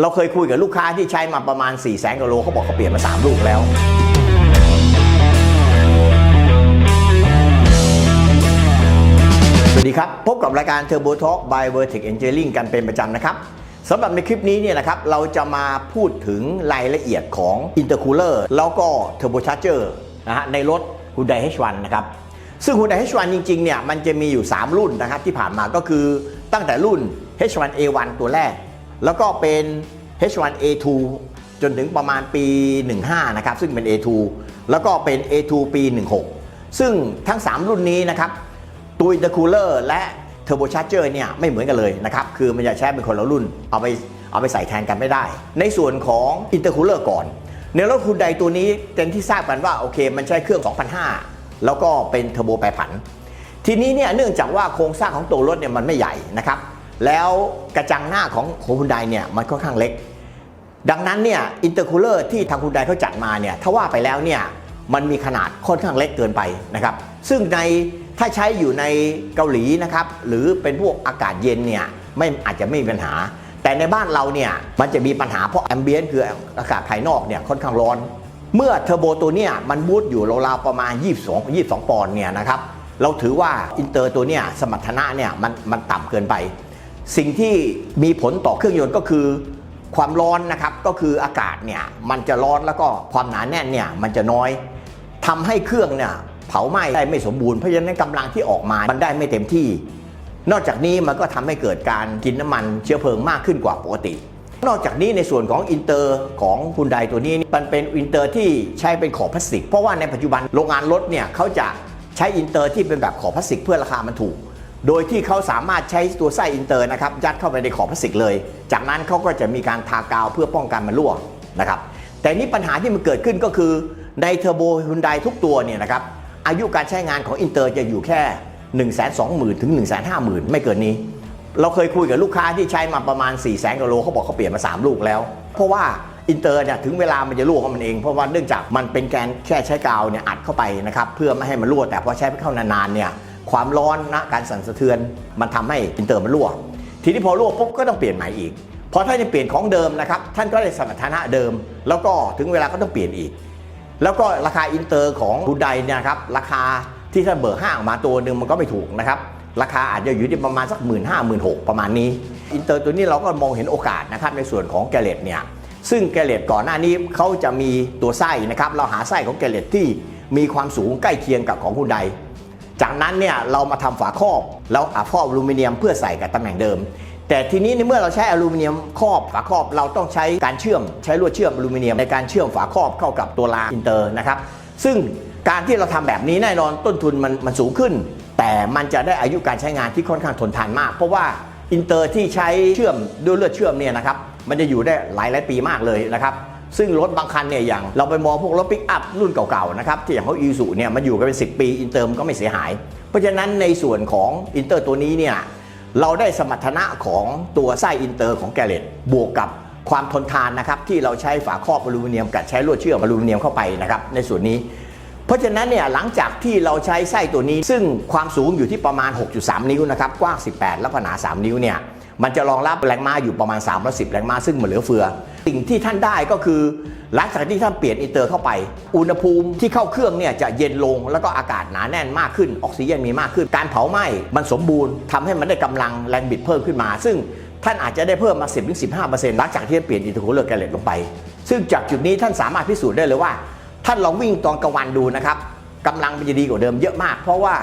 เราเคยคุยกับลูกค้าที่ใช้มาประมาณ 4 0 0แสนกิโลเขาบอกเขาเปลี่ยนมา 3 ลูกแล้ว สวัสดีครับ พบกับรายการ Turbo Talk by Vertex Engineering กันเป็นประจำนะครับสำหรับในคลิปนี้เนี่ยนะครับเราจะมาพูดถึงรายละเอียดของ Intercooler แล้วก็ Turbocharger นะฮะในรถ Hyundai H1 นะครับ ซึ่ง Hyundai H1 จริงๆเนี่ยมันจะมีอยู่ 3 รุ่นนะครับที่ผ่านมาก็คือตั้งแต่รุ่น H1A1 ตัวแรก แล้วก็เป็น H1A2 จนถึงประมาณปี 15 นะครับ ซึ่งเป็น A2 แล้วก็เป็น A2 ปี 16 ซึ่งทั้ง 3 รุ่นนี้นะครับ ตัว intercooler และ turbocharger เนี่ยไม่เหมือนกันเลยนะครับ คือมันจะใช้เป็นคนละรุ่น เอาไปเอาไปใส่แทนกันไม่ได้ ในส่วนของ intercooler ก่อนในรถคุณใดตัวนี้เป็นที่ทราบกันว่าโอเค มันใช้เครื่อง2,500แล้วก็เป็นเทอร์โบแปรผัน ทีนี้เนี่ยเนื่องจากว่าโครงสร้างของตัวรถเนี่ยมันไม่ใหญ่นะครับ แล้วกระจังหน้าของของคุณใดเนี่ยมันค่อนข้างเล็ก ดังนั้นเนี่ยอินเตอร์คูลเลอร์ที่ทางคุณไดเขาจัดมาเนี่ยถ้าว่าไปแล้วเนี่ยมันมีขนาดค่อนข้างเล็กเกินไปนะครับ ซึ่งในถ้าใช้อยู่ในเกาหลีนะครับหรือเป็นพวกอากาศเย็นเนี่ยไม่อาจจะไม่มีปัญหา แต่ในบ้านเราเนี่ยมันจะมีปัญหาเพราะแอมเบียนคืออากาศภายนอกเนี่ยค่อนข้างร้อน เมื่อเทอร์โบตัวเนี่ยมันบูตอยู่ราวๆประมาณ 22 22 ปอนด์เนี่ยนะครับเราถือว่าอินเตอร์ตัวเนี่ยสมรรถนะเนี่ยมันมันต่ำเกินไป สิ่งที่มีผลต่อเครื่องยนต์ก็คือ ความร้อนนะครับก็คืออากาศเนี่ยมันจะร้อนแล้วก็ความหนาแน่นเนี่ยมันจะน้อยทำให้เครื่องเนี่ยเผาไหม้ได้ไม่สมบูรณ์เพราะฉะนั้นกำลังที่ออกมามันได้ไม่เต็มที่ นอกจากนี้มันก็ทำให้เกิดการกินน้ำมันเชื้อเพลิงมากขึ้นกว่าปกติ นอกจากนี้ในส่วนของอินเตอร์ของคุณไดตัวนี้มันเป็นอินเตอร์ที่ใช้เป็นขอบพลาสติก เพราะว่าในปัจจุบันโรงงานรถเนี่ยเขาจะใช้อินเตอร์ที่เป็นแบบขอบพลาสติกเพื่อราคามันถูก โดยที่เขาสามารถใช้ตัวไส้อินเตอร์นะครับยัดเข้าไปในขอบพลาสติกเลย จากนั้นเขาก็จะมีการทากาวเพื่อป้องกันมันรั่วนะครับแต่นี่ปัญหาที่มันเกิดขึ้นก็คือในเทอร์โบฮุนไดทุกตัวเนี่ยนะครับอายุการใช้งานของอินเตอร์จะอยู่แค่ 1 2 0 0 0 0ถึง 1 5 0 0 0 0 ไม่เกินนี้ เราเคยคุยกับลูกค้าที่ใช้มาประมาณ 4 0 0 0 0กโลเขาบอกเขาเปลี่ยนมา 3 ลูกแล้ว เพราะว่าอินเตอร์เนี่ยถึงเวลามันจะรั่วของมันเอง เพราะว่าเนื่องจากมันเป็นแกนแค่ใช้กาวเนี่ยอัดเข้าไปนะครับเพื่อไม่ให้มันรั่วแต่พอใช้ไปเข้านานๆเนี่ย ความร้อนนะการสั่นสะเทือน มันทำให้อินเตอร์มันรั่ว ทีนี้พอรั่วปุ๊บก็ต้องเปลี่ยนใหม่อีกพอท่านจะเปลี่ยนของเดิมนะครับ ท่านก็ได้สมรรถนะเดิม แล้วก็ถึงเวลาก็ต้องเปลี่ยนอีก แล้วก็ราคาอินเตอร์ของบูไดเนี่ยครับราคาที่ท่านเบิกห้างออกมาตัวหนึ่งมันก็ไม่ถูกนะครับราคาอาจจะอยู่ที่ประมาณสักหมื่นห้าหมื่นหกประมาณนี้อินเตอร์ตัวนี้เราก็มองเห็นโอกาสนะครับในส่วนของแกเลตเนี่ยซึ่งแกเลตก่อนหน้านี้เขาจะมีตัวไส้นะครับเราหาไส้ของแกเลตที่มีความสูงใกล้เคียงกับของคุณได จากนั้นเนี่ยเรามาทำฝาครอบแล้วอาครอบอลูมิเนียมเพื่อใส่กับตำแหน่งเดิม แต่ทีนี้ในเมื่อเราใช้อลูมิเนียมครอบฝาครอบเราต้องใช้การเชื่อมใช้ลวดเชื่อมอลูมิเนียมในการเชื่อมฝาครอบเข้ากับตัวรางอินเตอร์นะครับซึ่งการที่เราทำแบบนี้แน่นอนต้นทุนมันมันสูงขึ้น แต่มันจะได้อายุการใช้งานที่ค่อนข้างทนทานมาก เพราะว่าอินเตอร์ที่ใช้เชื่อมด้วยเลือดเชื่อมเนี่ยนะครับมันจะอยู่ได้หลายหลายปีมากเลยนะครับ ซึ่งรถบางคันเนี่ยอย่างเราไปมองพวกรถปิกอัพรุ่นเก่าๆนะครับที่อย่างเขาอีซูเนี่ยมันอยู่กันเป็น 10 ปีอินเตอร์มันก็ไม่เสียหาย เพราะฉะนั้นในส่วนของอินเตอร์ตัวนี้เนี่ยเราได้สมรรถนะของตัวไส้อินเตอร์ของแกเลตบวกกับความทนทานนะครับที่เราใช้ฝาครอบอลูมิเนียมกับใช้ลวดเชื่อมอลูมิเนียมเข้าไปนะครับในส่วนนี้ เพราะฉะนั้นเนี่ยหลังจากที่เราใช้ไส้ตัวนี้ ซึ่งความสูงอยู่ที่ประมาณ 6.3 นิ้วนะครับกว้าง 18 และขนา 3 นิ้วเนี่ย มันจะรองรับแรงม้าอยู่ประมาณ310แรงม้าซึ่งมันเหลือเฟือ สิ่งที่ท่านได้ก็คือหลังจากที่ท่านเปลี่ยนอินเตอร์เข้าไป อุณหภูมิที่เข้าเครื่องเนี่ยจะเย็นลงแล้วก็อากาศหนาแน่นมากขึ้น ออกซิเจนมีมากขึ้น การเผาไหม้มันสมบูรณ์ทำให้มันได้กำลังแรงบิดเพิ่มขึ้นมา ซึ่งท่านอาจจะได้เพิ่มมา 10-15%หลังจากที่ท่านเปลี่ยนอินเตอร์คูลเลอร์แกลเลตลงไป ซึ่งจากจุดนี้ท่านสามารถพิสูจน์ได้เลยว่า ท่านลองวิ่งตอนกลางวันดูนะครับกำลังมันจะดีกว่าเดิมเยอะมาก เพราะว่า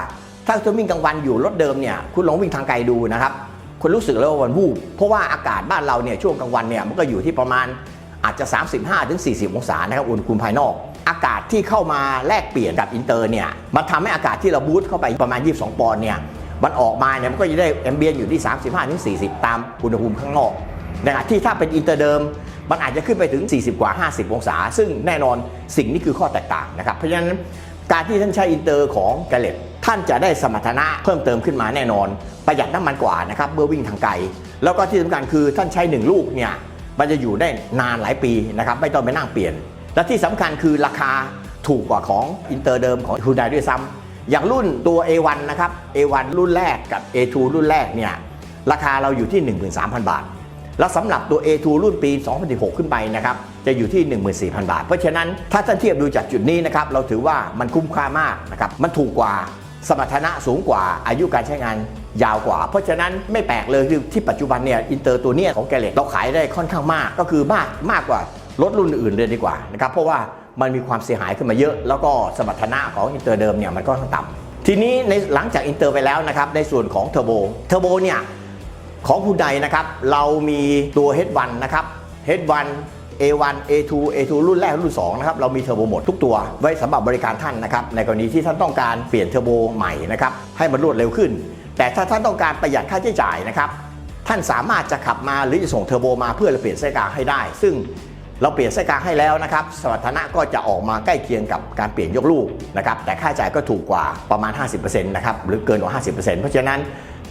ถ้าคุณวิ่งกลางวันอยู่รถเดิมเนี่ยคุณลองวิ่งทางไกลดูนะครับ คุณรู้สึกเลยว่าวันวูบเพราะว่าอากาศบ้านเราเนี่ยช่วงกลางวันเนี่ยมันก็อยู่ที่ประมาณอาจจะ 35-40 องศานะครับอุณหภูมิภายนอก อากาศที่เข้ามาแลกเปลี่ยนกับอินเตอร์เนี่ยมันทำให้อากาศที่เราบูตเข้าไปประมาณ 22 ปอนด์เนี่ยมันออกมาเนี่ยมันก็จะได้แอมเบียนอยู่ที่ 35-40 ตามอุณหภูมิข้างนอกนะครับที่ถ้าเป็นอินเตอร์เดิม มันอาจจะขึ้นไปถึง 40 กว่า 50 องศา ซึ่งแน่นอนสิ่งนี้คือข้อแตกต่างนะครับเพราะฉะนั้นการที่ท่านใช้อินเตอร์ของแกลเลตท่านจะได้สมรรถนะเพิ่มเติมขึ้นมาแน่นอน ประหยัดน้ำมันกว่านะครับเมื่อวิ่งทางไกล แล้วก็ที่สำคัญคือท่านใช้1ลูกเนี่ยมันจะอยู่ได้นานหลายปีนะครับไม่ต้องไปนั่งเปลี่ยน และที่สำคัญคือราคาถูกกว่าของอินเตอร์เดิมของฮูดายด้วยซ้ำอย่างรุ่นตัว A1 นะครับ A1 รุ่นแรกกับ A2 รุ่นแรกเนี่ยราคาเราอยู่ที่ 13,000 บาท แล้วสำหรับตัว A2 รุ่นปี 2016 ขึ้นไปนะครับจะอยู่ที่ 14,000 บาท เพราะฉะนั้นถ้าท่านเทียบดูจากจุดนี้นะครับเราถือว่ามันคุ้มค่ามากนะครับมันถูกกว่าสมรรถนะสูงกว่าอายุการใช้งาน ยาวกว่า เพราะฉะนั้นไม่แปลกเลยคือที่ปัจจุบันเนี่ยอินเตอร์ตัวเนี้ยของแกเล็ตเราขายได้ค่อนข้างมาก ก็คือมากมากกว่ารถรุ่นอื่นเลยดีกว่านะครับเพราะว่ามันมีความเสียหายขึ้นมาเยอะ แล้วก็สมรรถนะของอินเตอร์เดิมเนี่ยมันก็ค่อนข้างต่ำทีนี้ในหลังจากอินเตอร์ไปแล้วนะครับในส่วนของเทอร์โบเทอร์โบเนี่ยของคุณใดนะครับเรามีตัว H1 นะครับ H1 A1 A2 A2 รุ่นแรกรุ่น2นะครับเรามีเทอร์โบหมดทุกตัวไว้สำหรับบริการท่านนะครับในกรณีที่ท่านต้องการเปลี่ยนเทอร์โบใหม่นะครับให้มันรวดเร็วขึ้น แต่ถ้าท่านต้องการประหยัดค่าใช้จ่ายนะครับ ท่านสามารถจะขับมาหรือจะส่งเทอร์โบมาเพื่อเราเปลี่ยนไส้กลางให้ได้ ซึ่งเราเปลี่ยนไส้กลางให้แล้วนะครับ สมรรถนะก็จะออกมาใกล้เคียงกับการเปลี่ยนยกลูกนะครับ แต่ค่าใช้จ่ายก็ถูกกว่าประมาณ 50%นะครับ หรือเกินกว่า 50%เพราะฉะนั้น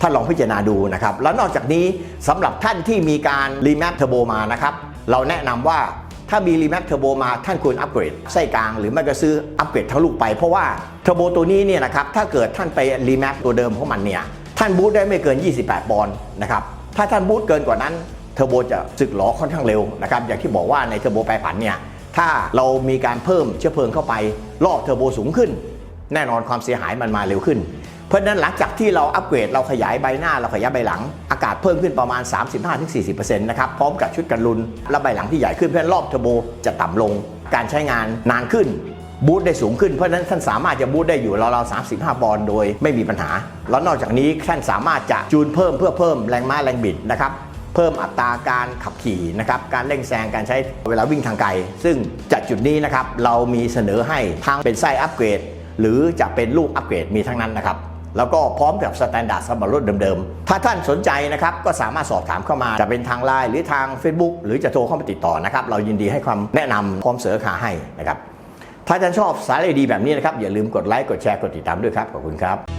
ท่านลองพิจารณาดูนะครับ แล้วนอกจากนี้สำหรับท่านที่มีการรีแมปเทอร์โบมานะครับ เราแนะนำว่า ถ้ามีรีแมปเทอร์โบมาท่านควรอัปเกรดไส้กลางหรือไม่ก็ซื้ออัปเกรดทั้งลูกไป เพราะว่าเทอร์โบตัวนี้เนี่ยนะครับถ้าเกิดท่านไปรีแมปตัวเดิมของมันเนี่ยท่านบูตได้ไม่เกิน 28 ปอนด์นะครับถ้าท่านบูตเกินกว่านั้นเทอร์โบจะสึกหลอค่อนข้างเร็วนะครับอย่างที่บอกว่าในเทอร์โบแปรผันเนี่ยถ้าเรามีการเพิ่มเชื้อเพลิงเข้าไปรอบเทอร์โบสูงขึ้น แน่นอนความเสียหายมันมาเร็วขึ้น เพราะนั้นหลังจากที่เราอัปเกรดเราขยายใบหน้าเราขยายใบหลังากาศเพิ่มขึ้นประมาณ 35-40%นะครับพร้อมกับชุดกันรุนและใบหลังที่ใหญ่ขึ้นเพราะฉะนั้นรอบเทอร์โบจะต่ำลง การใช้งานนานขึ้นบูตได้สูงขึ้นเพราะฉะนั้นท่านสามารถจะบูตได้อยู่ราวๆ35 บอลโดยไม่มีปัญหา แล้วนอกจากนี้ท่านสามารถจะจูนเพิ่มเพื่อเพิ่มแรงม้าแรงบิดนะครับเพิ่มอัตราการขับขี่นะครับการเร่งแซงการใช้เวลาวิ่งทางไกล ซึ่งจากจุดนี้นะครับเรามีเสนอให้ทั้งเป็นไส้อัปเกรด หรือจะเป็นลูกอัปเกรดมีทั้งนั้นนะครับ แล้วก็พร้อมกับสแตนดาร์ดสำหรับรถเดิมๆ ถ้าท่านสนใจนะครับก็สามารถสอบถามเข้ามา จะเป็นทางไลน์หรือทาง Facebook หรือจะโทรเข้ามาติดต่อนะครับ เรายินดีให้ความแนะนำพร้อมเสนอขาให้นะครับ ถ้าท่านชอบสาระดีแบบนี้นะครับ อย่าลืมกดไลค์กดแชร์กดติดตามด้วยครับ ขอบคุณครับ